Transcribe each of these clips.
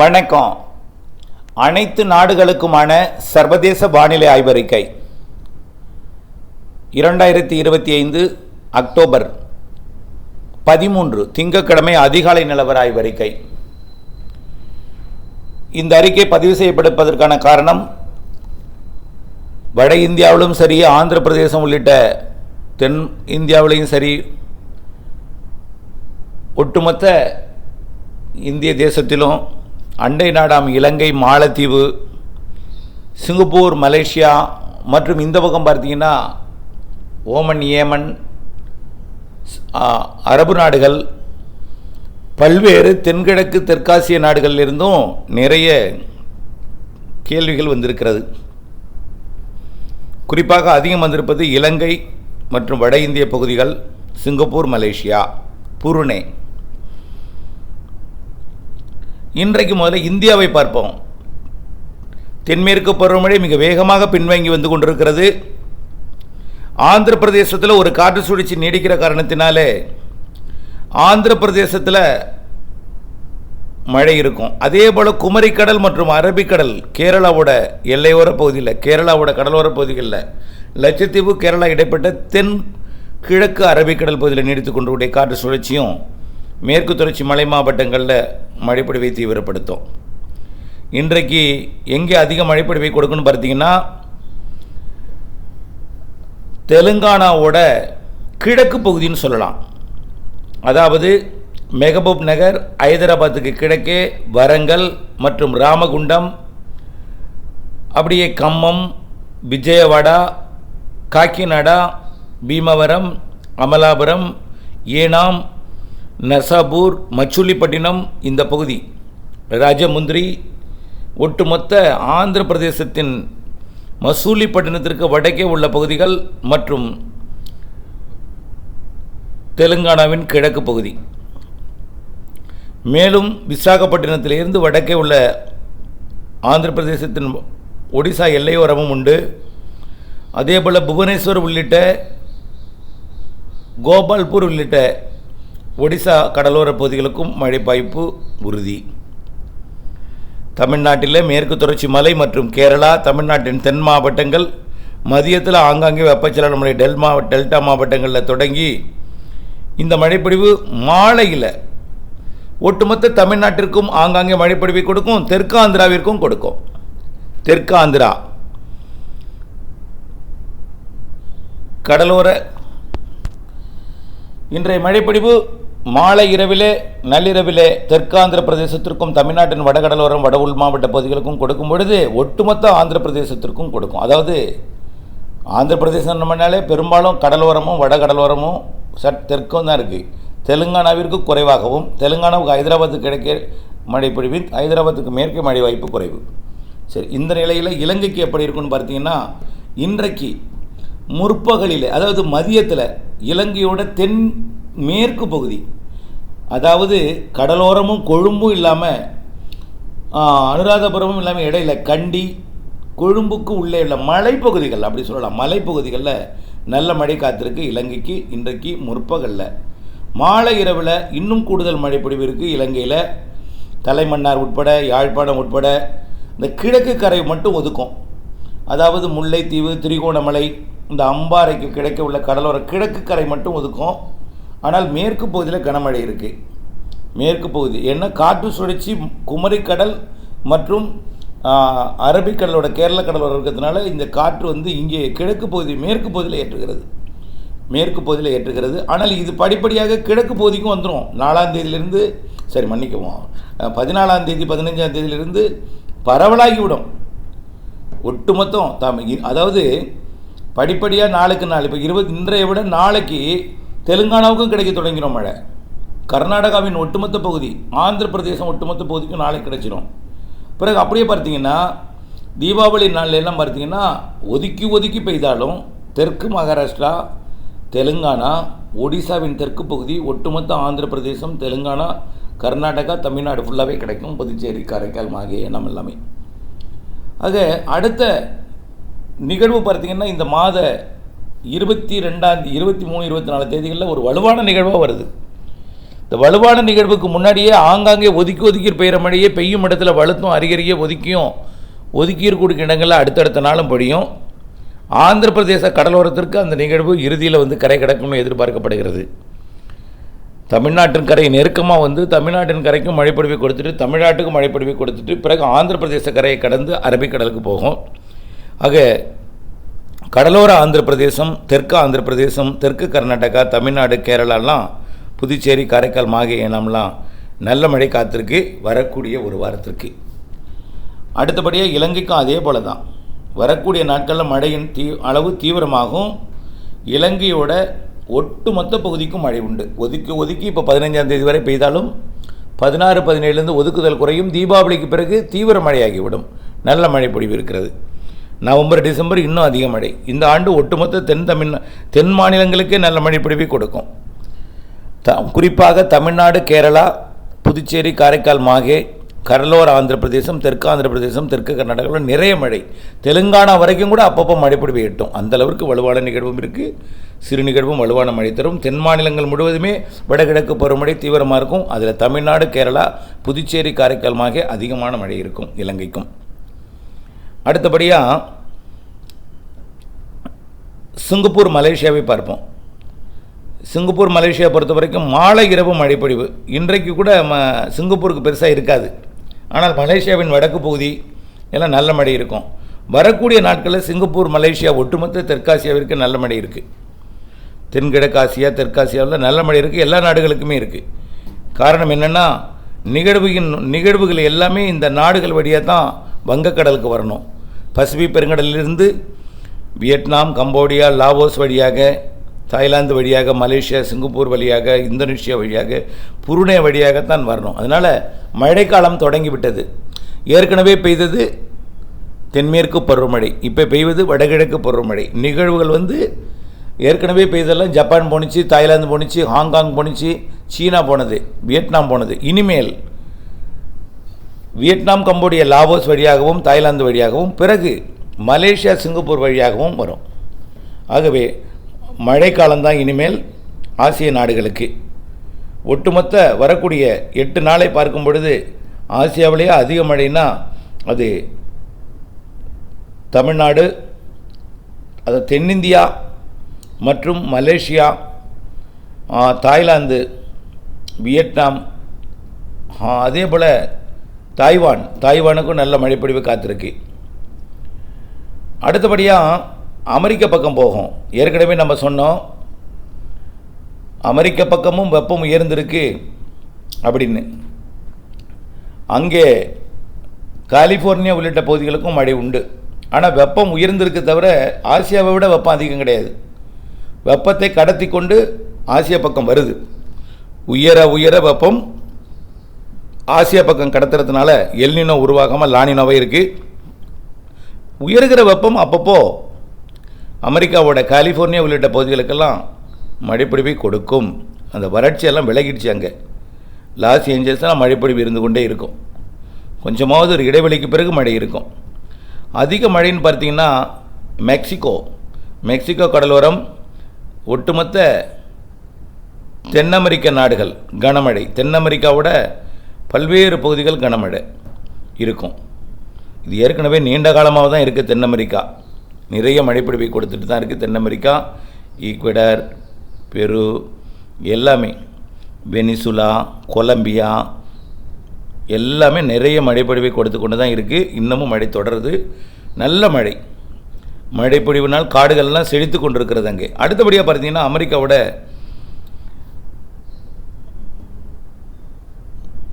வணக்கம். அனைத்து நாடுகளுக்குமான சர்வதேச வானிலை ஆய்வறிக்கை. இரண்டாயிரத்தி இருபத்தி ஐந்து அக்டோபர் பதிமூன்று திங்கட்கிழமை அதிகாலை நிலவர ஆய்வறிக்கை. இந்த அறிக்கை பதிவு செய்யப்படுவதற்கான காரணம் வட இந்தியாவிலும் சரி ஆந்திர பிரதேசம் உள்ளிட்ட தென் இந்தியாவிலையும் சரி ஒட்டுமொத்த இந்திய தேசத்திலும் அண்டை நாடாம் இலங்கை மாலத்தீவு சிங்கப்பூர் மலேசியா மற்றும் இந்த பக்கம் பார்த்தீங்கன்னா ஓமன் ஏமன் அரபு நாடுகள் பல்வேறு தென்கிழக்கு தெற்காசிய நாடுகளிலிருந்தும் நிறைய கேள்விகள் வந்திருக்கிறது. குறிப்பாக அதிகம் வந்திருப்பது இலங்கை மற்றும் வட இந்திய பகுதிகள் சிங்கப்பூர் மலேசியா புருனே. இன்றைக்கு முதல்ல இந்தியாவை பார்ப்போம். தென்மேற்கு பருவமழை மிக வேகமாக பின்வாங்கி வந்து கொண்டிருக்கிறது. ஆந்திர பிரதேசத்தில் ஒரு காற்று சுழற்சி நீடிக்கிற காரணத்தினாலே ஆந்திர பிரதேசத்தில் மழை இருக்கும். அதே போல் குமரிக்கடல் மற்றும் அரபிக்கடல் கேரளாவோட எல்லையோர பகுதியில் கேரளாவோட கடலோர பகுதிகளில் லட்சத்தீவு கேரளா இடைப்பட்ட தென் கிழக்கு அரபிக்கடல் பகுதியில் நீடித்து கொண்டிருக்கூடிய காற்று சுழற்சியும் மேற்கு தொடர்ச்சி மலை மாவட்டங்களில் மழைப்பொழிவை தீவிரப்படுத்தும். இன்றைக்கு எங்கே அதிக மழைப்பொழிவை கொடுக்குன்னு பார்த்தீங்கன்னா தெலுங்கானாவோட கிழக்கு பகுதின்னு சொல்லலாம். அதாவது மெகபூப் நகர் ஹைதராபாத்துக்கு கிழக்கே வரங்கல் மற்றும் ராமகுண்டம் அப்படியே கம்மம் விஜயவாடா காக்கிநாடா பீமவரம் அமலாபுரம் ஏனாம் நர்சாபூர் மச்சுலிப்பட்டினம் இந்த பகுதி. ராஜமுந்திரி ஒட்டுமொத்த ஆந்திர பிரதேசத்தின் மசூலிப்பட்டினத்திற்கு வடக்கே உள்ள பகுதிகள் மற்றும் தெலுங்கானாவின் கிழக்கு பகுதி. மேலும் விசாகப்பட்டினத்திலிருந்து வடக்கே உள்ள ஆந்திர பிரதேசத்தின் ஒடிசா எல்லையோரமும் உண்டு. அதேபோல் புவனேஸ்வர் உள்ளிட்ட கோபால்பூர் உள்ளிட்ட ஒடிசா கடலோர பகுதிகளுக்கும் மழை பாய்ப்பு உறுதி. தமிழ்நாட்டில் மேற்கு தொடர்ச்சி மலை மற்றும் கேரளா தமிழ்நாட்டின் தென் மாவட்டங்கள் மதியத்தில் ஆங்காங்கே வெப்பச்சலன மழை டெல் மாவட்ட டெல்டா மாவட்டங்களில் தொடங்கி இந்த மழைப்பொழிவு மாலையில் ஒட்டுமொத்த தமிழ்நாட்டிற்கும் ஆங்காங்கே மழைப்பொழிவை கொடுக்கும் தெற்கு ஆந்திராவிற்கும் கொடுக்கும். தெற்கு ஆந்திரா கடலோர இன்றைய மழைப்பொழிவு மாலை இரவிலே நள்ளிரவிலே தெற்காந்திர பிரதேசத்திற்கும் தமிழ்நாட்டின் வடகடலோரம் வட உள் மாவட்ட பகுதிகளுக்கும் கொடுக்கும் பொழுது ஒட்டுமொத்த ஆந்திர பிரதேசத்திற்கும் கொடுக்கும். அதாவது ஆந்திர பிரதேசம் நம்மனாலே பெரும்பாலும் கடலோரமும் வடகடலோரமும் சட் தெற்கும் தான் இருக்குது தெலுங்கானாவிற்கு குறைவாகவும் தெலுங்கானாவுக்கு ஹைதராபாத்துக்கு கிடைக்க மழை ஹைதராபாத்துக்கு மேற்கே மழை வாய்ப்பு குறைவு. சரி இந்த நிலையில் இலங்கைக்கு எப்படி இருக்குன்னு பார்த்தீங்கன்னா இன்றைக்கு முற்பகலில் அதாவது மதியத்தில் இலங்கையோட தென் மேற்கு பகுதி. அதாவது கடலோரமும் கொழும்பும் இல்லாமல் அனுராதபுரமும் இல்லாமல் இடையில கண்டி கொழும்புக்கு உள்ளே உள்ள மலைப்பகுதிகள் அப்படி சொல்லலாம். மலைப்பகுதிகளில் நல்ல மழை காத்திருக்கு. இலங்கைக்கு இன்றைக்கு முற்பகலில். மாலை இரவில் இன்னும் கூடுதல் மழை பொழிவு இருக்குது இலங்கையில் தலைமன்னார் உட்பட யாழ்ப்பாணம் உட்பட இந்த கிழக்கு கரை மட்டும் ஒதுக்கும். அதாவது முல்லைத்தீவு திரிகோணமலை இந்த அம்பாறைக்கு கிடைக்க உள்ள கடலோர கிழக்கு கரை மட்டும் ஒதுக்கும். ஆனால் மேற்கு பகுதியில் கனமழை இருக்குது மேற்கு பகுதி ஏன்னா காற்று சுழற்சி குமரிக்கடல் மற்றும் அரபிக்கடலோட கேரள கடலோரம் இருக்கிறதுனால இந்த காற்று வந்து இங்கே கிழக்கு பகுதி மேற்கு பகுதியில் ஏற்றுகிறது. மேற்கு பகுதியில் ஏற்றுகிறது. ஆனால் இது படிப்படியாக கிழக்கு பகுதிக்கும் வந்துடும் நாலாம் தேதியிலிருந்து சரி மன்னிக்கவும். பதினாலாம் தேதி பதினஞ்சாம் தேதியிலிருந்து பரவலாகிவிடும். ஒட்டுமொத்தம் தாம் அதாவது படிப்படியாக நாளுக்கு நாள் இப்போ இருபது இன்றைய விட நாளைக்கு தெலுங்கானாவுக்கும் கிடைக்க தொடங்கிடும் மழை. கர்நாடகாவின் ஒட்டுமொத்த பகுதி ஆந்திர பிரதேசம் ஒட்டுமொத்த பகுதிக்கும் நாளைக்கு கிடைச்சிடும் பிறகு அப்படியே பார்த்தீங்கன்னா தீபாவளி நாள்ல எல்லாம் பார்த்தீங்கன்னா ஒதுக்கி ஒதுக்கி பெய்தாலும் தெற்கு மகாராஷ்டிரா தெலுங்கானா ஒடிசாவின் தெற்கு பகுதி ஒட்டுமொத்த ஆந்திர பிரதேசம் தெலுங்கானா கர்நாடகா தமிழ்நாடு ஃபுல்லாகவே கிடைக்கும். புதுச்சேரி காரைக்கால் மாகே நம்ம எல்லாமே. ஆக அடுத்த நிகழ்வு பார்த்தீங்கன்னா இந்த மாத இருபத்தி ரெண்டாம் இருபத்தி மூணு இருபத்தி நாலு தேதிகளில் ஒரு வலுவான நிகழ்வாக வருது. இந்த வலுவான நிகழ்வுக்கு முன்னாடியே ஆங்காங்கே ஒதுக்கி ஒதுக்கி பெய்கிற மழையே பெய்யும் இடத்துல வலுத்தும் அருகருகே ஒதுக்கியும் ஒதுக்கி இருக்கக்கூடிய இடங்களில் அடுத்தடுத்த நாளும் பொழியும். ஆந்திர பிரதேச கடலோரத்திற்கு அந்த நிகழ்வு இறுதியில் வந்து கரை கிடக்கும்னு எதிர்பார்க்கப்படுகிறது. தமிழ்நாட்டின் கரை நெருக்கமாக வந்து தமிழ்நாட்டின் கரைக்கும் மழைப்பொழிவை கொடுத்துட்டு தமிழ்நாட்டுக்கும் மழைப்பொழிவை கொடுத்துட்டு பிறகு ஆந்திர பிரதேச கரையை கடந்து அரபிக்கடலுக்கு போகும். ஆக கடலோர ஆந்திர பிரதேசம் தெற்கு ஆந்திர பிரதேசம் தெற்கு கர்நாடகா தமிழ்நாடு கேரளாலாம் புதுச்சேரி காரைக்கால் மாகே இனம்லாம் நல்ல மழை காத்திருக்கு வரக்கூடிய ஒரு வாரத்திற்கு. அடுத்தபடியாக இலங்கைக்கும் அதே போல தான் வரக்கூடிய நாட்களில் மழையின் தீ அளவு தீவிரமாகும். இலங்கையோட ஒட்டுமொத்த பகுதிக்கும் மழை உண்டு. ஒதுக்கி ஒதுக்கி இப்போ பதினைஞ்சாம் தேதி வரை பெய்தாலும் பதினாறு பதினேழுலேருந்து ஒதுக்குதல் குறையும். தீபாவளிக்கு பிறகு தீவிர மழையாகிவிடும். நல்ல மழை பொழிவு இருக்கிறது. நவம்பர் டிசம்பர் இன்னும் அதிக மழை. இந்த ஆண்டு ஒட்டுமொத்த தென் தமிழ் தென் மாநிலங்களுக்கே நல்ல மழை கொடுக்கும். த குறிப்பாக தமிழ்நாடு கேரளா புதுச்சேரி காரைக்கால் மாகே கடலோர ஆந்திர பிரதேசம் தெற்கு ஆந்திர பிரதேசம் தெற்கு கர்நாடகாவில் நிறைய மழை. தெலுங்கானா வரைக்கும் கூட அப்பப்போ மழைப்பொழிவு எட்டும். அந்தளவுக்கு வலுவான நிகழ்வும் இருக்குது சிறு நிகழ்வும் வலுவான மழை தரும். தென் மாநிலங்கள் முழுவதுமே வடகிழக்கு பருவமழை தீவிரமாக இருக்கும். அதில் தமிழ்நாடு கேரளா புதுச்சேரி காரைக்கால் மாகே அதிகமான மழை இருக்கும் இலங்கைக்கும். அடுத்தபடியாக சிங்கப்பூர் மலேசியாவை பார்ப்போம். சிங்கப்பூர் மலேசியா பொறுத்த வரைக்கும் மாலை இரவு மழைப்பொழிவு இன்றைக்கு கூட ம சிங்கப்பூருக்கு பெருசாக இருக்காது. ஆனால் மலேசியாவின் வடக்கு பகுதி எல்லாம் நல்ல மழை இருக்கும். வரக்கூடிய நாட்களில் சிங்கப்பூர் மலேசியா ஒட்டுமொத்த தெற்காசியாவிற்கு நல்ல மழை இருக்குது தென்கிழக்காசியா தெற்காசியாவில் நல்ல மழை இருக்குது எல்லா நாடுகளுக்குமே இருக்குது காரணம் என்னென்னா நிகழ்வுகின் நிகழ்வுகள் எல்லாமே இந்த நாடுகள் வழியாக தான் வங்கக்கடலுக்கு வரணும். பசிபிக் பெருங்கடலிலிருந்து வியட்நாம் கம்போடியா லாவோஸ் வழியாக தாய்லாந்து வழியாக மலேசியா சிங்கப்பூர் வழியாக இந்தோனேஷியா வழியாக புருனே வழியாகத்தான் வரணும். அதனால் மழைக்காலம் தொடங்கிவிட்டது. ஏற்கனவே பெய்தது தென்மேற்கு பருவமழை. இப்போ பெய்வது வடகிழக்கு பருவமழை. நிகழ்வுகள் வந்து ஏற்கனவே பெய்தெல்லாம் ஜப்பான் போணுச்சு தாய்லாந்து போணுச்சு ஹாங்காங் போணுச்சு சீனா போனது வியட்நாம் போனது. இனிமேல் வியட்நாம் கம்போடிய லாவோஸ் வழியாகவும் தாய்லாந்து வழியாகவும் பிறகு மலேசியா சிங்கப்பூர் வழியாகவும் வரும். ஆகவே மழைக்காலம்தான் இனிமேல் ஆசிய நாடுகளுக்கு. ஒட்டுமொத்த வரக்கூடிய எட்டு நாளை பார்க்கும் பொழுது ஆசியாவிலேயே அதிக மழைன்னா அது தமிழ்நாடு அது தென்னிந்தியா மற்றும் மலேசியா தாய்லாந்து வியட்நாம் அதே போல் தாய்வான் தாய்வானுக்கும் நல்ல மழைப்பொழிவு காத்திருக்கு. அடுத்தபடியாக அமெரிக்க பக்கம் போகும். ஏற்கனவே நம்ம சொன்னோம் அமெரிக்க பக்கமும் வெப்பம் உயர்ந்திருக்கு அப்படின்னு. அங்கே கலிஃபோர்னியா உள்ளிட்ட பகுதிகளுக்கும் மழை உண்டு. ஆனால் வெப்பம் உயர்ந்திருக்கு தவிர ஆசியாவை விட வெப்பம் அதிகம் கிடையாது. வெப்பத்தை கடத்தி கொண்டு ஆசியா பக்கம் வருது. உயர உயர வெப்பம் ஆசியா பக்கம் கடத்துறதுனால எல்னினோ உருவாகாமல் லானினோவே இருக்குது உயர்கிற வெப்பம் அப்பப்போ அமெரிக்காவோட கலிஃபோர்னியா உள்ளிட்ட பகுதிகளுக்கெல்லாம் மழைப்பிடிவை கொடுக்கும். அந்த வறட்சியெல்லாம் விலகிடுச்சு அங்கே. லாஸ் ஏஞ்சல்ஸ்லாம் மழைப்பொழிவு இருந்து கொண்டே இருக்கும். கொஞ்சமாவது ஒரு இடைவெளிக்கு பிறகு மழை இருக்கும். அதிக மழைன்னு பார்த்தீங்கன்னா மெக்சிகோ. மெக்சிகோ கடலோரம் ஒட்டுமொத்த தென் அமெரிக்க நாடுகள் கனமழை. தென் அமெரிக்காவோட பல்வேறு பகுதிகள் கனமழை இருக்கும். இது ஏற்கனவே நீண்ட காலமாக தான் இருக்குது தென் அமெரிக்கா நிறைய மழைப்பிடிப்பை கொடுத்துட்டு தான் இருக்குது தென் அமெரிக்கா ஈக்வடர் பெரு எல்லாமே. வெனிசுலா கொலம்பியா எல்லாமே நிறைய மழைப்பொழிவை கொடுத்து கொண்டு தான் இருக்குது. இன்னமும் மழை தொடருது. நல்ல மழை. மழைப்பொழிவுனால் காடுகள்லாம் செழித்து கொண்டிருக்கிறது அங்கே. அடுத்தபடியாக பார்த்தீங்கன்னா அமெரிக்காவோட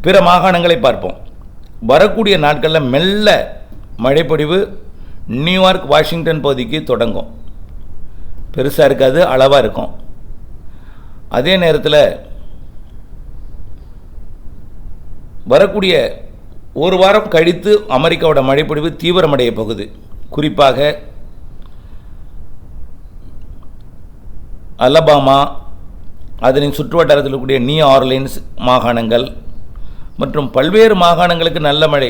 பிற மாகாணங்களை பார்ப்போம். வரக்கூடிய நாட்களில் மெல்ல மழைப்பொடிவு நியூயார்க் வாஷிங்டன் பகுதிக்கு தொடங்கும். பெருசாக இருக்காது அளவாக இருக்கும். அதே நேரத்தில் வரக்கூடிய ஒரு வாரம் கழித்து அமெரிக்காவோட மழைப்பொழிவு தீவிரமடைய போகுது. குறிப்பாக அலபாமா அதனின் சுற்றுவட்டாரத்தில் இருக்கக்கூடிய நியூ ஆர்லைன்ஸ் மாகாணங்கள் மற்றும் பல்வேறு மாகாணங்களுக்கு நல்ல மழை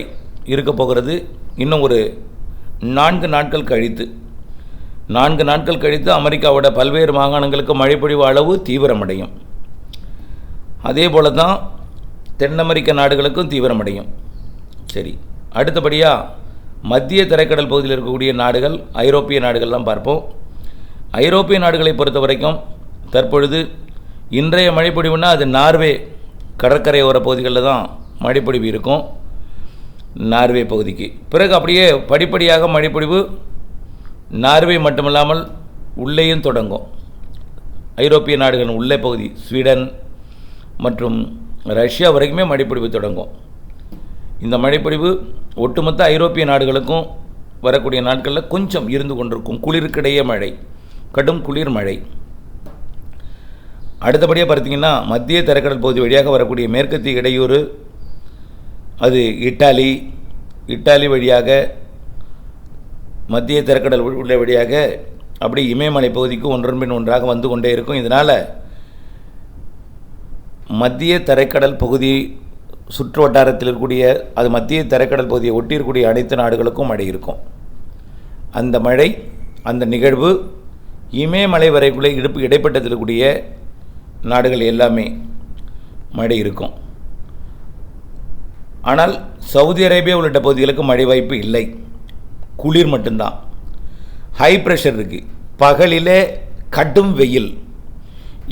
இருக்க போகிறது. இன்னும் ஒரு நான்கு நாட்கள் கழித்து நான்கு நாட்கள் கழித்து அமெரிக்காவோட பல்வேறு மாகாணங்களுக்கு மழைப்பொழிவு அளவு தீவிரமடையும். அதே போல தான் தென் அமெரிக்க நாடுகளுக்கும் தீவிரமடையும். சரி அடுத்தபடியாக மத்திய தரைக்கடல் பகுதியில் இருக்கக்கூடிய நாடுகள் ஐரோப்பிய நாடுகள்லாம் பார்ப்போம். ஐரோப்பிய நாடுகளை பொறுத்த வரைக்கும் தற்பொழுது இன்றைய மழைப்பொழிவுன்னா அது நார்வே கடற்கரையோர பகுதிகளில் தான் மழைப்பொழிவு இருக்கும் நார்வே பகுதிக்கு. பிறகு அப்படியே படிப்படியாக மழைப்பொழிவு நார்வே மட்டுமல்லாமல் உள்ளேயும் தொடங்கும். ஐரோப்பிய நாடுகளின் உள்ளே பகுதி ஸ்வீடன் மற்றும் ரஷ்யா வரைக்குமே மழைப்பொழிவு தொடங்கும். இந்த மழைப்பொழிவு ஒட்டுமொத்த ஐரோப்பிய நாடுகளுக்கும் வரக்கூடிய நாட்களில் கொஞ்சம் இருந்து கொண்டிருக்கும். குளிருக்கிடையே மழை கடும் குளிர் மழை. அடுத்தபடியாக பார்த்தீங்கன்னா மத்திய தரைக்கடல் பகுதி வழியாக வரக்கூடிய மேற்கத்திய இடையூறு அது இட்டாலி இட்டாலி வழியாக மத்திய தரைக்கடல் உள்ள வழியாக அப்படி இமயமலை பகுதிக்கு ஒன்றன் பின் ஒன்றாக வந்து கொண்டே இருக்கும். இதனால் மத்திய தரைக்கடல் பகுதி சுற்று வட்டாரத்தில் இருக்கக்கூடிய அது மத்திய தரைக்கடல் பகுதியை ஒட்டி இருக்கக்கூடிய அனைத்து நாடுகளுக்கும் மழை இருக்கும். அந்த மழை அந்த நிகழ்வு இமயமலை வரைக்குள்ளே இடுப்பு இடைப்பட்டத்தில் இருக்கக்கூடிய நாடுகள் எல்லாமே மழை இருக்கும். ஆனால் சவுதி அரேபியா உள்ளிட்ட பகுதிகளுக்கு மழை வாய்ப்பு இல்லை. குளிர் மட்டும்தான். ஹை ப்ரெஷர் இருக்குது பகலிலே கடும் வெயில்.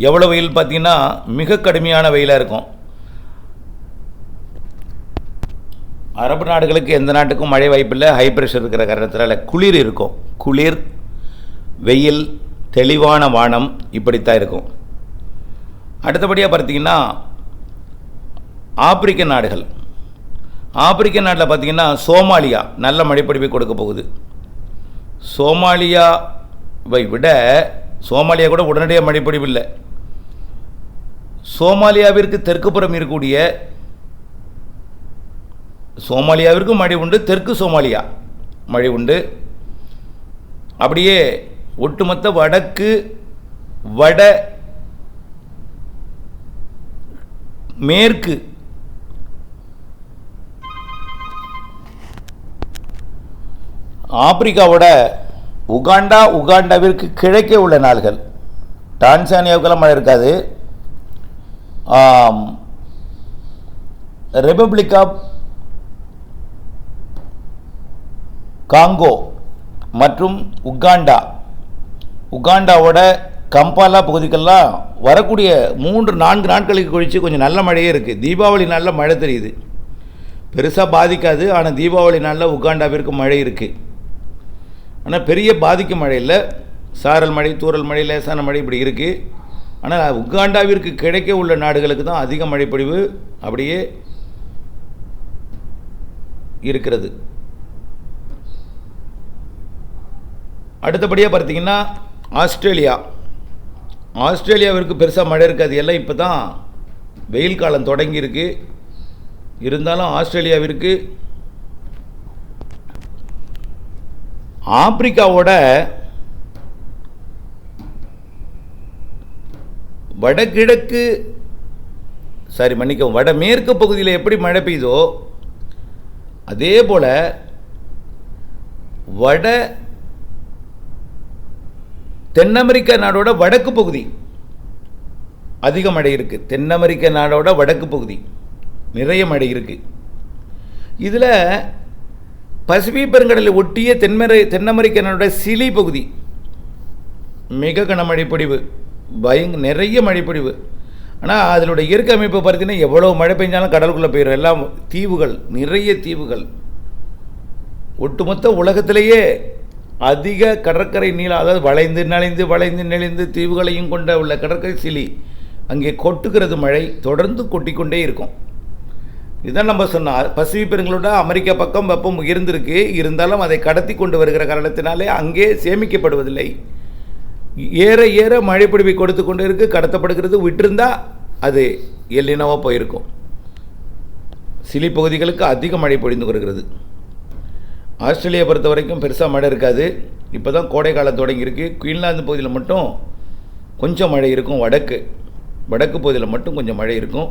எவ்வளோ வெயில் பார்த்தீங்கன்னா மிக கடுமையான வெயிலாக இருக்கும். அரபு நாடுகளுக்கு எந்த நாட்டுக்கும் மழை வாய்ப்பில்லை ஹை ப்ரெஷர் இருக்கிற காரணத்தினால குளிர் இருக்கும். குளிர் வெயில் தெளிவான வானம் இப்படித்தான் இருக்கும். அடுத்தபடியாக பார்த்தீங்கன்னா ஆப்பிரிக்க நாடுகள். ஆப்பிரிக்க நாட்டில் பார்த்திங்கன்னா சோமாலியா நல்ல மழைப்பொழிவை கொடுக்க போகுது. சோமாலியாவை விட சோமாலியா கூட உடனடியாக மழைப்பொழிவு இல்லை. சோமாலியாவிற்கு தெற்குப்புறம் இருக்கக்கூடிய சோமாலியாவிற்கும் மழை உண்டு தெற்கு சோமாலியா மழை உண்டு. அப்படியே ஒட்டுமொத்த வடக்கு வட மேற்கு. ஆப்பிரிக்காவோட உகாண்டா உகாண்டாவிற்கு கிழக்கே உள்ள நாடுகள் டான்சானியாவுக்கெல்லாம் மழை இருக்காது. ரிபப்ளிக் ஆஃப் காங்கோ மற்றும் உகாண்டா. உகாண்டாவோட கம்பாலா பகுதிக்கெல்லாம் வரக்கூடிய மூன்று நான்கு நாட்களுக்கு கழித்து கொஞ்சம் நல்ல மழையே இருக்குது தீபாவளி நாளில் மழை தெரியுது. பெருசாக பாதிக்காது ஆனால் தீபாவளி நாளில் உகாண்டாவிற்கு மழை இருக்குது ஆனால் பெரிய பாதிக்கும் மழை இல்லை. சாரல் மழை தூரல் மழை லேசான மழை இப்படி இருக்குது ஆனால் உகாண்டாவிற்கு கிடைக்க உள்ள நாடுகளுக்கு தான் அதிக மழைப்பொழிவு அப்படியே இருக்கிறது. அடுத்தபடியாக பார்த்தீங்கன்னா ஆஸ்திரேலியா. ஆஸ்திரேலியாவிற்கு பெருசாக மழை இருக்காது. எல்லாம் இப்போ தான் வெயில் காலம் தொடங்கியிருக்கு. இருந்தாலும் ஆஸ்திரேலியாவிற்கு ஆப்பிரிக்காவோட வடகிழக்கு சாரி மன்னிக்கவும் வடமேற்கு பகுதியில் எப்படி மழை பெய்யுதோ அதே போல் வட தென் அமெரிக்க நாடோட வடக்கு பகுதி. அதிக மழை இருக்குது தென் அமெரிக்க நாடோட வடக்கு பகுதி. நிறைய மழை இருக்குது இதில் பசிபிக் பெருங்கடலை ஒட்டிய தென்மரை தென் அமெரிக்க நாடோட சிலி பகுதி. மிக கனமழை பொழிவு பயங்க நிறைய மழைப்பொழிவு ஆனால் அதனுடைய இயற்கை அமைப்பை பார்த்தீங்கன்னா எவ்வளோ மழை பெஞ்சாலும் கடலுக்குள்ளே போயிடும் எல்லாம் தீவுகள் நிறைய தீவுகள். ஒட்டுமொத்த உலகத்திலேயே அதிக கடற்கரை நீளம் அதாவது வளைந்து நலைந்து வளைந்து நெளிந்து தீவுகளையும் கொண்ட உள்ள கடற்கரை சிலி அங்கே கொட்டுகிறது மழை தொடர்ந்து கொட்டிக்கொண்டே இருக்கும். இதான் நம்ம சொன்னால் பசிபிக் பெருங்களோட அமெரிக்கா பக்கம் வெப்பம் இருந்திருக்கு இருந்தாலும் அதை கடத்தி கொண்டு வருகிற காரணத்தினாலே அங்கே சேமிக்கப்படுவதில்லை. ஏற ஏற மழைப்பொழிவை கொடுத்து கொண்டு இருக்குது கடத்தப்படுகிறது. விட்டிருந்தா அது எல்லினவாக போயிருக்கும். சிலி பகுதிகளுக்கு அதிக மழை பொழிந்து வருகிறது. ஆஸ்திரேலியா பொறுத்த வரைக்கும் பெருசாக மழை இருக்காது. இப்போ தான் கோடை காலம் தொடங்கியிருக்கு. குயின்லாந்து பகுதியில் மட்டும் கொஞ்சம் மழை இருக்கும். வடக்கு வடக்கு பகுதியில் மட்டும் கொஞ்சம் மழை இருக்கும்.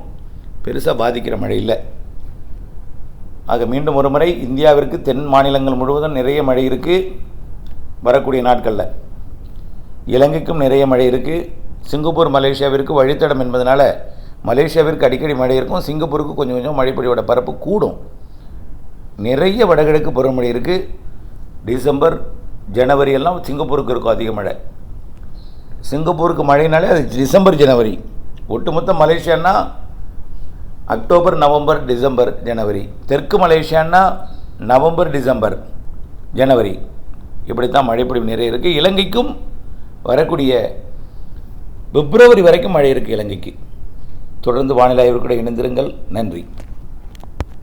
பெருசாக பாதிக்கிற மழை இல்லை. ஆக மீண்டும் ஒரு முறை இந்தியாவிற்கு தென் மாநிலங்கள் முழுவதும் நிறைய மழை இருக்குது வரக்கூடிய நாட்களில். இலங்கைக்கும் நிறைய மழை இருக்குது சிங்கப்பூர் மலேசியாவிற்கு வழித்தடம் என்பதனால் மலேசியாவிற்கு அடிக்கடி மழை இருக்கும். சிங்கப்பூருக்கு கொஞ்சம் கொஞ்சம் மழைப்பொழியோட பரப்பு கூடும். நிறைய வடகிழக்கு பருவமழை இருக்குது டிசம்பர் ஜனவரி எல்லாம் சிங்கப்பூருக்கு இருக்கும் அதிக மழை. சிங்கப்பூருக்கு மழைனாலே அது டிசம்பர் ஜனவரி. ஒட்டுமொத்த மலேசியான்னா அக்டோபர் நவம்பர் டிசம்பர் ஜனவரி. தெற்கு மலேசியான்னா நவம்பர் டிசம்பர் ஜனவரி. இப்படித்தான் மழைப்பொழிவு நிறைய இருக்குது இலங்கைக்கும் வரக்கூடிய பிப்ரவரி வரைக்கும் மழை இருக்குது இலங்கைக்கு. தொடர்ந்து வானிலை ஆய்வு கூட இணைந்திருங்கள். நன்றி.